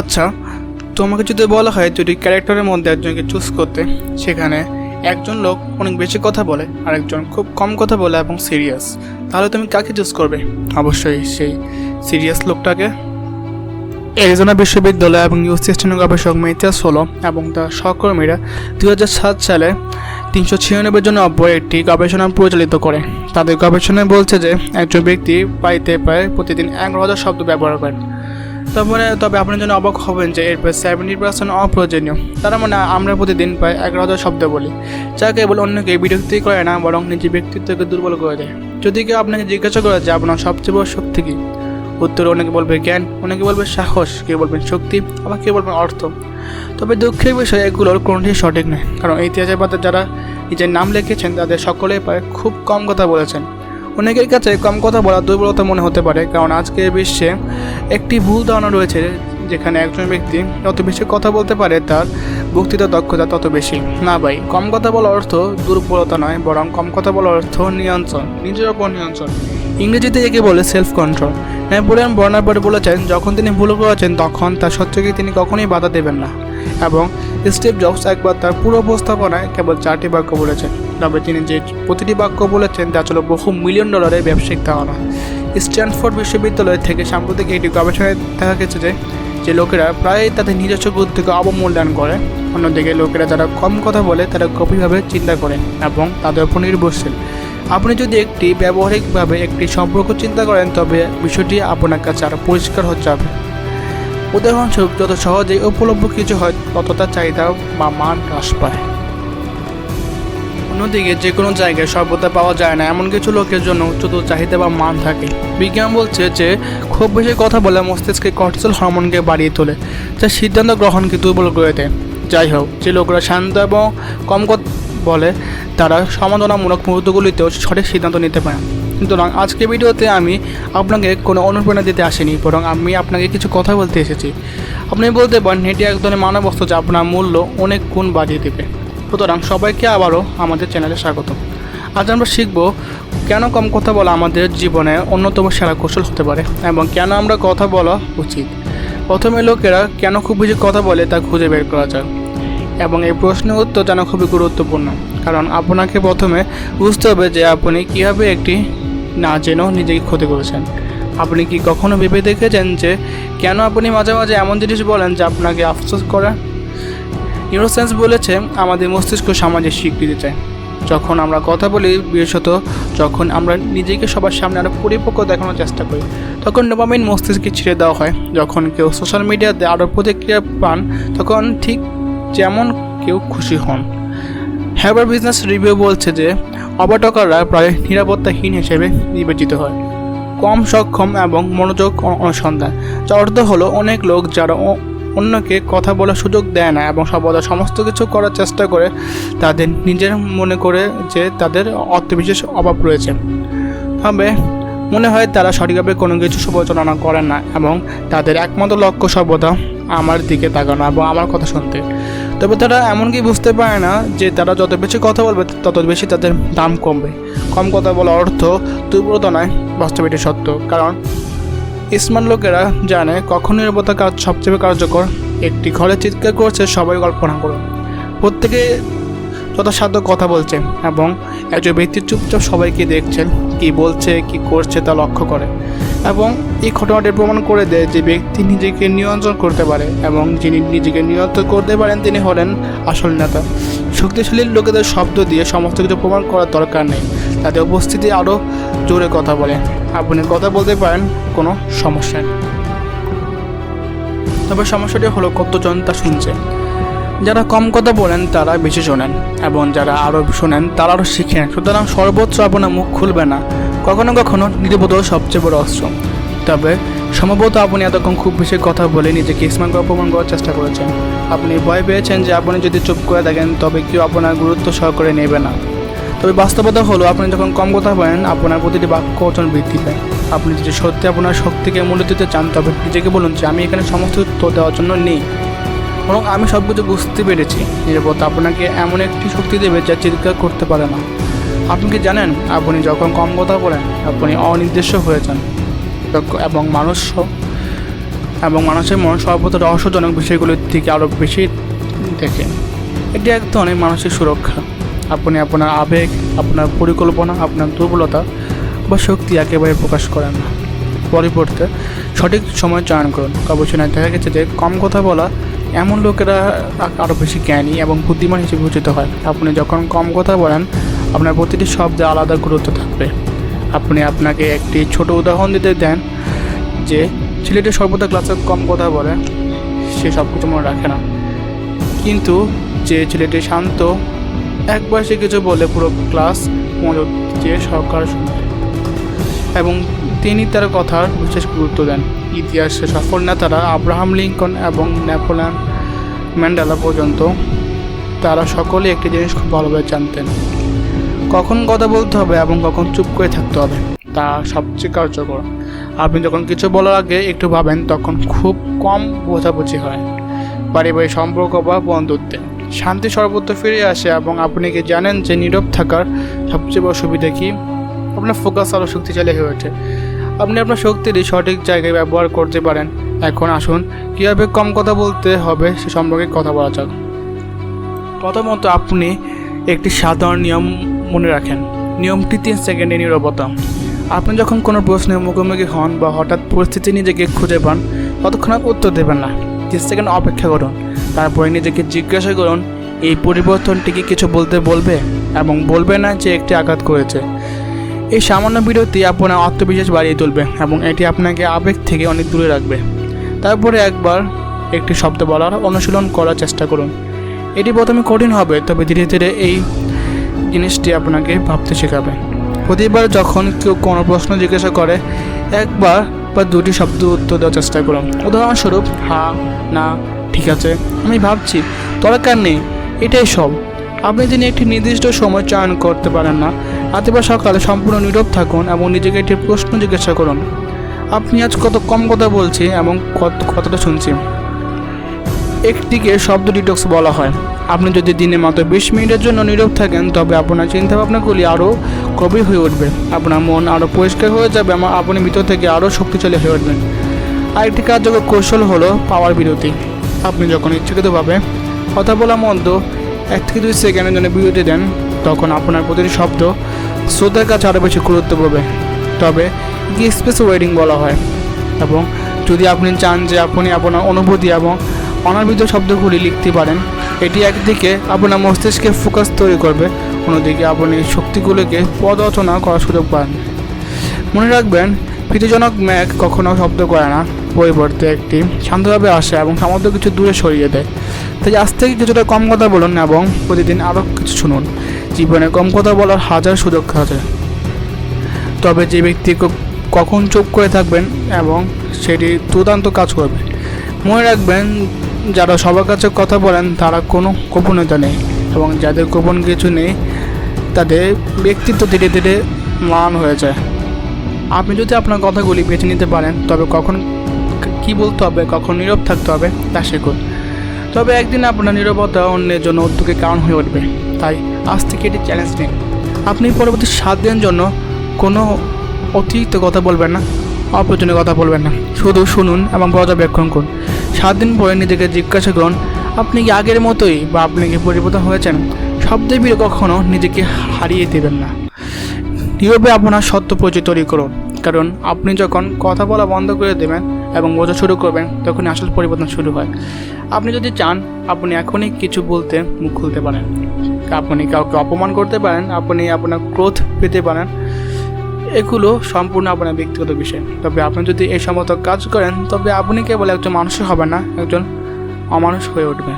আচ্ছা তোমাকে যদি বলা হয় যদি ক্যারেক্টারের মধ্যে একজনকে চুজ করতে, সেখানে একজন লোক অনেক বেশি কথা বলে আরেকজন খুব কম কথা বলে এবং সিরিয়াস তাহলে তুমি কাকে চুজ করবে? অবশ্যই সেই সিরিয়াস লোকটাকে। এরিজোনা বিশ্ববিদ্যালয় এবং ইউএস সিস্টেমের গবেষক মেথিয়াস হলো এবং তার সহকর্মীরা দুই সাত সালে তিনশো ছিয়ানব্বই জন অব্যয় একটি গবেষণা পরিচালিত করে। তাদের গবেষণায় বলছে যে, একজন ব্যক্তি পাইতে প্রায় প্রতিদিন এগারো হাজার শব্দ ব্যবহার করেন। তারপরে তবে আপনার যেন অবাক হবেন যে এর প্রায় সেভেন্টি পার্সেন্ট অপ্রয়োজনীয় তার মানে আমরা প্রতিদিন প্রায় এগারো হাজার শব্দ বলি। যা কেবল অন্যকে বিরক্তি করে না, বরং নিজের ব্যক্তিত্বকে দুর্বল করে দেয়। যদি কেউ আপনাকে জিজ্ঞাসা করে যে আপনার সবচেয়ে বড় শক্তি কী? উত্তরে, অনেকে বলবে জ্ঞান, অনেকে বলবে সাহস, কেউ বলবেন শক্তি, আবার কেউ বলবেন অর্থ। তবে দুঃখের বিষয়, এগুলোর কোনোটি সঠিক নয়। কারণ ইতিহাসের পাতা যারা নিজের নাম লিখেছেন, তাদের সকলেই প্রায় খুব কম কথা বলেছেন। অনেকের কাছে কম কথা বলা দুর্বলতা মনে হতে পারে, কারণ আজকের বিশ্বে একটি ভুল ধারণা রয়েছে যেখানে একজন ব্যক্তি যত বেশি কথা বলতে পারে তার বক্তৃতা দক্ষতা তত বেশি। না ভাই, কম কথা বলার অর্থ দুর্বলতা নয়, বরং কম কথা বলার অর্থ নিয়ন্ত্রণ, নিজের ওপর নিয়ন্ত্রণ। ইংরেজিতে একে বলে সেলফ কন্ট্রোল নেপোলিয়ন বর্ণার পরে বলেছেন, যখন তিনি ভুল করেছেন তখন তার সত্যকে তিনি কখনোই বাধা দেবেন না। এবং স্টিভ জবস একবার তার পুরো উপস্থাপনায় কেবল চারটি বাক্য বলেছেন। তবে তিনি যে প্রতিটি বাক্য বলেছেন, তা ছিল বহু মিলিয়ন ডলারের ব্যবসায়িক ধারণা। স্ট্যানফোর্ড বিশ্ববিদ্যালয় থেকে সাম্প্রতিক একটি গবেষণায় দেখা গেছে যে যে লোকেরা প্রায়ই তাদের নিজস্ব বুদ্ধিকে অবমূল্যায়ন করে অন্যদিকে লোকেরা যারা কম কথা বলে, তারা গভীরভাবে চিন্তা করেন এবং তাদের উপর নির্ভরশীল। আপনি যদি একটি ব্যবহারিকভাবে একটি সম্পর্ক চিন্তা করেন, তবে বিষয়টি আপনার কাছে আরও পরিষ্কার যাবে উদাহরণস্বরূপ, যত সহজেই উপলব্ধ কিছু হয়, তত তার চাহিদা বা মান হ্রাস পায়। অন্যদিকে যে কোনো জায়গায় সর্বদা পাওয়া যায় না, এমন কিছু লোকের জন্য উচ্চতর চাহিদা বা মান থাকে। বিজ্ঞান বলছে যে, খুব বেশি কথা বলে মস্তিষ্কে কর্টিসল হরমোনকে বাড়িয়ে তোলে, যা সিদ্ধান্ত গ্রহণকে দুর্বল করে দেয়। যাই হোক, যে লোকরা শান্ত এবং কম বলে, তারা সমাধানমূলক মুহূর্তগুলিতেও সঠিক সিদ্ধান্ত নিতে পারে। সুতরাং আজকে ভিডিওতে আমি আপনাকে কোনো অনুপ্রেরণা দিতে আসিনি, বরং আমি আপনাকে কিছু কথা বলতে এসেছি। আপনি বলতে পারেন, এটি এক ধরনের মানব বস্তু যা আপনার মূল্য অনেক গুণ বাড়িয়ে দেবে। সুতরাং সবাইকে আবারও আমাদের চ্যানেলে স্বাগত। আজ আমরা শিখব কেন কম কথা বলা আমাদের জীবনে অন্যতম সেরা কৌশল হতে পারে এবং কেন আমরা কথা বলা উচিত। প্রথমে লোকেরা কেন খুব বেশি কথা বলে তা খুঁজে বের করা যায় এবং এই প্রশ্নের উত্তর জানা খুবই গুরুত্বপূর্ণ। কারণ আপনাকে প্রথমে বুঝতে হবে যে আপনি কীভাবে একটি না জেনেও নিজেকে ক্ষতি করেছেন। আপনি কি কখনো ভেবে দেখেছেন যে কেন আপনি মাঝে মাঝে এমন জিনিস বলেন যা আপনাকে আফসোস করে? নিউরোসায়েন্স বলেছে, আমাদের মস্তিষ্ক সামাজিক স্বীকৃতি চায়। যখন আমরা কথা বলি বিশেষত যখন আমরা নিজেকে সবার সামনে আরও পরিপক্ক দেখানোর চেষ্টা করি, তখন ডোপামিন মস্তিষ্কে ছেড়ে দেওয়া হয়। যখন কেউ সোশ্যাল মিডিয়াতে আরও প্রতিক্রিয়া পান, তখন ঠিক যেমন কেউ খুশি হন। হ্যাবার বিজনেস রিভিউ বলছে যে অবটকাররা প্রায় নিরাপত্তাহীন হিসেবে বিবেচিত হয়। কম সক্ষম এবং মনোযোগ অনুসন্ধান। যার অর্থ হলো অনেক লোক যারা অন্যকে কথা বলার সুযোগ দেয় না এবং সর্বদা সমস্ত কিছু করার চেষ্টা করে তাদের নিজের মনে করে যে তাদের আত্মবিশ্বাস অভাব রয়েছে। তবে মনে হয় তারা সঠিকভাবে কোনো কিছু সুপরিচালনা করেন না এবং তাদের একমাত্র লক্ষ্য সর্বদা আমার দিকে তাকানো এবং আমার কথা শুনতে। তবে তারা এমনকি বুঝতে পারে না যে তারা যত বেশি কথা বলবে, তত বেশি তাদের দাম কমবে। কম কথা বলার অর্থ দুর্বলতা নয়, বাস্তবে এটি সত্য। কারণ স্মার্ট লোকেরা জানে কখন নিরাপত্তা কাজ সবচেয়ে কার্যকর। একটি ঘরে চিৎকার করছে, সবাই কল্পনা করুন। প্রত্যেকে যথাসাধ্য কথা বলছে এবং একজন ব্যক্তি চুপচাপ সবাইকে দেখছেন, কি বলছে, কি করছে তা লক্ষ্য করে। এবং এই ঘটনাটি প্রমাণ করে দেয় যে ব্যক্তি নিজেকে নিয়ন্ত্রণ করতে পারে এবং যিনি নিজেকে নিয়ন্ত্রণ করতে পারেন তিনি হলেন আসল নেতা। শক্তিশালী লোকেদের শব্দ দিয়ে সমস্ত কিছু প্রমাণ করার দরকার নেই। তাদের উপস্থিতি আরও জোরে কথা বলে। আপনি কথা বলতে পারেন, কোনো সমস্যা নেই। তবে সমস্যাটি হলো কতজন তা শুনছে। যারা কম কথা বলেন, তারা বেশি শোনেন এবং যারা আরও শোনেন, তারা আরও শিখেন। সুতরাং সর্বোচ্চ আপনার মুখ খুলবে না। কখনো কখনো নিরাপদ সবচেয়ে বড় অস্ত্র। তবে সম্ভবত আপনি এতক্ষণ খুব বেশি কথা বলে নিজেকে স্মার্ট অপমান করার চেষ্টা করেছেন। আপনি ভয় পেয়েছেন যে আপনি যদি চুপ করে থাকেন, তবে কেউ আপনার গুরুত্ব সহকারে নেবে না। তবে বাস্তবতা হলো, আপনি যখন কম কথা বলেন, আপনার প্রতিটি বাক্য ওজন বৃদ্ধি পায়। আপনি যদি সত্যি আপনার শক্তিকে মূল্য দিতে চান, তবে নিজেকে বলুন যে আমি এখানে সমস্ত উত্তর দেওয়ার জন্য নেই। বরং আমি সব কিছু বুঝতে পেরেছি। নিরাপত্তা আপনাকে এমন একটি শক্তি দেবে যা চিৎকার করতে পারে না। আপনি কি জানেন আপনি যখন কম কথা বলেন, আপনি অনির্দেশ্য হয়ে যান। এবং মানুষ এবং মানুষের মন সর্বদা রহস্যজনক বিষয়গুলির দিকে আরও বেশি দেখে। এটি এক ধরনের মানসিক সুরক্ষা। আপনি আপনার আবেগ, আপনার পরিকল্পনা, আপনার দুর্বলতা বা শক্তি একেবারে প্রকাশ করেন না। পরিবর্তে সঠিক সময় চয়ন করুন। গবেষণায় দেখা গেছে যে কম কথা বলা এমন লোকেরা আরও বেশি জ্ঞানী এবং বুদ্ধিমান হিসেবে বিবেচিত হয়। আপনি যখন কম কথা বলেন আপনার প্রতিটি শব্দে আলাদা গুরুত্ব থাকবে। আপনি আপনাকে একটি ছোট উদাহরণ দিতে দেন যে ছেলেটি সর্বদা ক্লাসে কম কথা বলে, সে সব কিছু মনে রাখে না। কিন্তু যে ছেলেটি শান্ত একবার সে কিছু বলে পুরো ক্লাস মনোযোগ দিয়ে সরকার শুনে এবং তিনি তার কথার বিশেষ গুরুত্ব দেন। ইতিহাসে সফল নেতারা আব্রাহাম লিঙ্কন এবং নেপোলিয়ন ম্যান্ডেলা পর্যন্ত তারা সকলে একটি জিনিস খুব ভালোভাবে জানতেন। কখন কথা বলতে হবে এবং কখন চুপ করে থাকতে হবে? তা সবচেয়ে কার্যকর। আপনি যখন কিছু বলার আগে একটু ভাবেন তখন খুব কম বোঝাবুঝি হয়। পারিবারিক সম্পর্ক বা বন্ধুত্বে। শান্তি সর্বত্র ফিরে আসে এবং আপনি কি জানেন যে নীরব থাকার সবচেয়ে বড় সুবিধা কি? আপনার ফোকাস আরও শক্তিশালী হয়ে ওঠে। আপনি আপনার শক্তিটি সঠিক জায়গায় ব্যবহার করতে পারেন। এখন আসুন কীভাবে কম কথা বলতে হবে সে সম্পর্কে কথা বলা যাক। প্রথমত আপনি একটি সাধারণ নিয়ম মনে রাখেন, নিয়মটি তিন সেকেন্ডে নীরবতা। আপনি যখন কোনো প্রশ্নের মুখোমুখি হন বা হঠাৎ পরিস্থিতি নিজেকে খুঁজে পান ততক্ষণ উত্তর দেবেন না। তিন সেকেন্ড অপেক্ষা করুন। তারপরে নিজেকে জিজ্ঞাসা করুন, এই পরিবর্তনটি কি কিছু বলতে বলবে এবং বলবে না যে একটি আঘাত করেছে। এই সামান্য বিরতি আপনার আত্মবিশ্বাস বাড়িয়ে তুলবে এবং এটি আপনাকে আবেগ থেকে অনেক দূরে রাখবে। তারপরে একবার একটি শব্দ বলার অনুশীলন করার চেষ্টা করুন। এটি প্রথমে কঠিন হবে, তবে ধীরে ধীরে এই জিনিসটি আপনাকে ভাবতে শেখাবে। প্রতিবার যখন কেউ কোনো প্রশ্ন জিজ্ঞাসা করে, একবার বা দুটি শব্দ উত্তর দেওয়ার চেষ্টা করুন। উদাহরণস্বরূপ হ্যাঁ না, ঠিক আছে। আমি ভাবছি, দরকার নেই, এটাই সব। আপনি যদি একটি নির্দিষ্ট সময় চয়ন করতে পারেন না, রাতে বা সকালে সম্পূর্ণ নীরব থাকুন এবং নিজেকে একটি প্রশ্ন জিজ্ঞাসা করুন। আপনি আজ কত কম কথা বলছি এবং কত, কতটা শুনছি। একটিকে শব্দ ডিটক্স বলা হয়। আপনি যদি দিনে মাত্র বিশ মিনিটের জন্য নীরব থাকেন, তবে আপনার চিন্তাভাবনাগুলি আরও গভীর হয়ে উঠবে। আপনার মন আরও পরিষ্কার হয়ে যাবে এবং আপনি ভিতর থেকে আরও শক্তিশালী হয়ে উঠবেন। আরেকটি কার্যকর কৌশল হলো পাওয়ার বিরতি। আপনি যখন ইচ্ছাকৃতভাবে কথা বলা মন্দ এক থেকে দুই সেকেন্ডের জন্য বিরতি দেন, তখন আপনার প্রতিটি শব্দ শ্রোতার কাছে আরও বেশি গুরুত্ব পাবে। তবে স্পেস ওয়েডিং বলা হয়। এবং যদি আপনি চান যে আপনি আপনার অনুভূতি এবং অনাবৃত শব্দগুলি লিখতে পারেন। এটি একদিকে আপনার মস্তিষ্কে ফোকাস তৈরি করবে, অন্যদিকে আপনি শক্তিগুলিকে পদ রচনা করার সুযোগ পান মনে রাখবেন, ভীতিজনক ম্যাগ কখনো শব্দ করে না, পরিবর্তে একটি শান্তভাবে আসে এবং সামর্থ্য কিছু দূরে সরিয়ে দেয়। তাই আজ থেকে কিছুটা কম কথা বলুন এবং প্রতিদিন আরও কিছু শুনুন। জীবনে কম কথা বলার হাজার সুযোগ আছে। তবে যে ব্যক্তি কখন চুপ করে থাকবেন এবং সেটি দুর্দান্ত কাজ করবে। মনে রাখবেন যারা সবার কাছে কথা বলেন, তারা কোনো গোপনীয়তা নেই এবং যাদের গোপন কিছু নেই, তাদের ব্যক্তিত্ব ধীরে ধীরে ম্লান হয়ে যায়। আপনি যদি আপনার কথাগুলি বেছে নিতে পারেন, তবে কখন কি বলতে হবে, কখন নীরব থাকতে হবে, তা শিখুন। তবে একদিন আপনার নীরবতা অন্যের জন্য উদ্যোগের কারণ হয়ে উঠবে। তাই আজ থেকে এটি চ্যালেঞ্জ নিন। আপনি পরবর্তী সাত দিনের জন্য কোনো অতিরিক্ত কথা বলবেন না, অপ্রয়োজনীয় কথা বলবেন না। শুধু শুনুন এবং পর্যবেক্ষণ করুন। সাত দিন পরে নিজেকে জিজ্ঞাসা করুন, আপনি কি আগের মতোই বা আপনি কি পরিবর্তন হয়েছেন? শব্দের বিরে কখনও নিজেকে হারিয়ে দেবেন না। নীরবে আপনার সত্য পরিচয় তৈরি করুন। কারণ আপনি যখন কথা বলা বন্ধ করে দেবেন এবং বোঝা শুরু করবেন তখন আসল পরিবর্তন শুরু হয়। আপনি যদি চান, আপনি এখনই কিছু বলতে মুখ খুলতে পারেন। আপনি কাউকে অপমান করতে পারেন, আপনি আপনার ক্রোধ পেতে পারেন এগুলো সম্পূর্ণ আপনার ব্যক্তিগত বিষয়। তবে আপনি যদি এই সমস্ত কাজ করেন, তবে আপনি কেবল একজন মানুষ হবেন না, একজন অমানুষ হয়ে উঠবেন।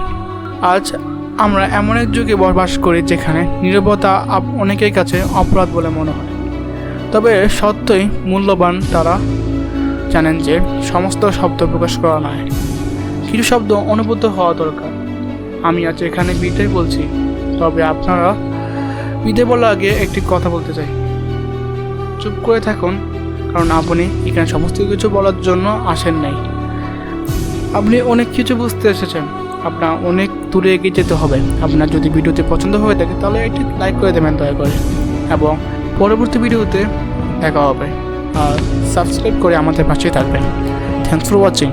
আজ আমরা এমন এক যুগে বসবাস করি যেখানে নীরবতা অনেকের কাছে অপরাধ বলে মনে হয়। তবে সত্যই মূল্যবান তারা জানেন যে সমস্ত শব্দ প্রকাশ করা নয়। কিছু শব্দ অনুভূত হওয়া দরকার। আমি আজ এখানে বিদায় বলছি। তবে আপনারা বিদায় বলার আগে একটি কথা বলতে চাই। চুপ করে থাকুন, কারণ আপনি এখানে সমস্ত কিছু বলার জন্য আসেন নাই। আপনি অনেক কিছু বুঝতে এসেছেন। আপনার অনেক দূরে এগিয়ে যেতে হবে। আপনার যদি ভিডিওতে পছন্দ হয়ে থাকে, তাহলে এটি লাইক করে দেবেন দয়া করে। এবং পরবর্তী ভিডিওতে দেখা হবে। আর সাবস্ক্রাইব করে আমাদের পাশেই থাকবেন। Thanks for watching